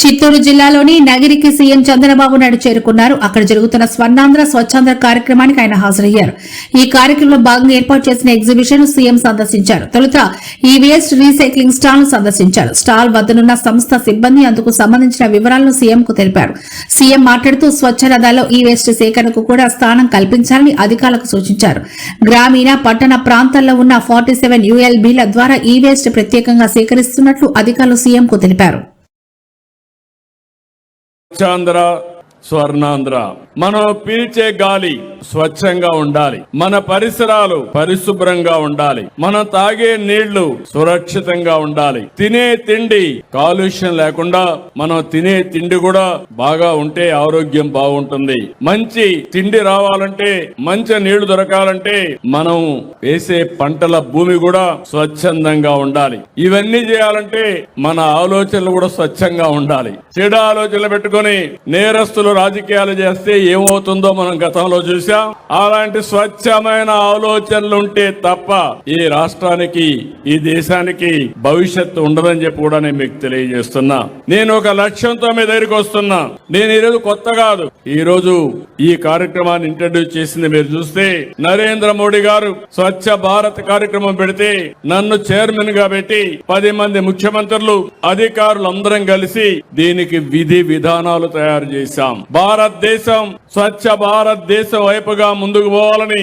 చిత్తూరు జిల్లాలోని నగిరికి సీఎం చంద్రబాబు నాయుడు చేరుకున్నారు. అక్కడ జరుగుతున్న స్వర్ణాంధ్ర స్వచ్ఛాంధ్ర కార్యక్రమానికి ఆయన హాజరయ్యారు. ఈ కార్యక్రమంలో భాగంగా ఏర్పాటు చేసిన ఎగ్జిబిషన్ సీఎం సందర్శించారు. తొలుత ఈ వేస్ట్ రీసైక్లింగ్ స్టాల్ను సందర్శించారు. స్టాల్ వద్దనున్న సంస్థ సిబ్బంది అందుకు సంబంధించిన వివరాలను సీఎం కు తెలిపారు. సీఎం మాట్లాడుతూ స్వచ్ఛ రథాల్లో ఈ వేస్ట్ సేకరణకు కూడా స్థానం కల్పించాలని అధికారులకు సూచించారు. గ్రామీణ పట్టణ ప్రాంతాల్లో ఉన్న ఫార్టీ సెవెన్ యూఎల్బీల ద్వారా ఈ వేస్ట్ ప్రత్యేకంగా సేకరిస్తున్నట్లు అధికారులు సీఎంకు తెలిపారు. స్వచ్ఛాంధ్ర స్వర్ణాంధ్ర మనం పీల్చే గాలి స్వచ్ఛంగా ఉండాలి. మన పరిసరాలు పరిశుభ్రంగా ఉండాలి. మనం తాగే నీళ్ళు సురక్షితంగా ఉండాలి. తినే తిండి కాలుష్యం లేకుండా మనం తినే తిండి కూడా బాగా ఉంటే ఆరోగ్యం బాగుంటుంది. మంచి తిండి రావాలంటే మంచి నీళ్ళు దొరకాలంటే మనం వేసే పంటల భూమి కూడా స్వచ్ఛందంగా ఉండాలి. ఇవన్నీ చేయాలంటే మన ఆలోచనలు కూడా స్వచ్ఛంగా ఉండాలి. చెడు ఆలోచనలు పెట్టుకొని నేరస్తులు రాజకీయాలు చేస్తే ఏమవుతుందో మనం గతంలో చూసాం అలాంటి స్వచ్ఛమైన ఆలోచనలు ఉంటే తప్ప ఈ రాష్ట్రానికి ఈ దేశానికి భవిష్యత్తు ఉండదని చెప్పి కూడా నేను మీకు తెలియజేస్తున్నా. నేను ఒక లక్ష్యంతో మీ దగ్గరికి వస్తున్నా. నేను ఈరోజు కొత్త కాదు. ఈ రోజు ఈ కార్యక్రమాన్ని ఇంట్రడ్యూస్ చేసింది మీరు చూస్తే నరేంద్ర మోడీ గారు స్వచ్ఛ భారత్ కార్యక్రమం పెడితే నన్ను చైర్మన్గా పెట్టి పది మంది ముఖ్యమంత్రులు అధికారులు అందరం కలిసి దీనికి విధి విధానాలు తయారు చేశాం. భారతదేశం స్వచ్ఛ భారత్ దేశ వైపుగా ముందుకు పోవాలని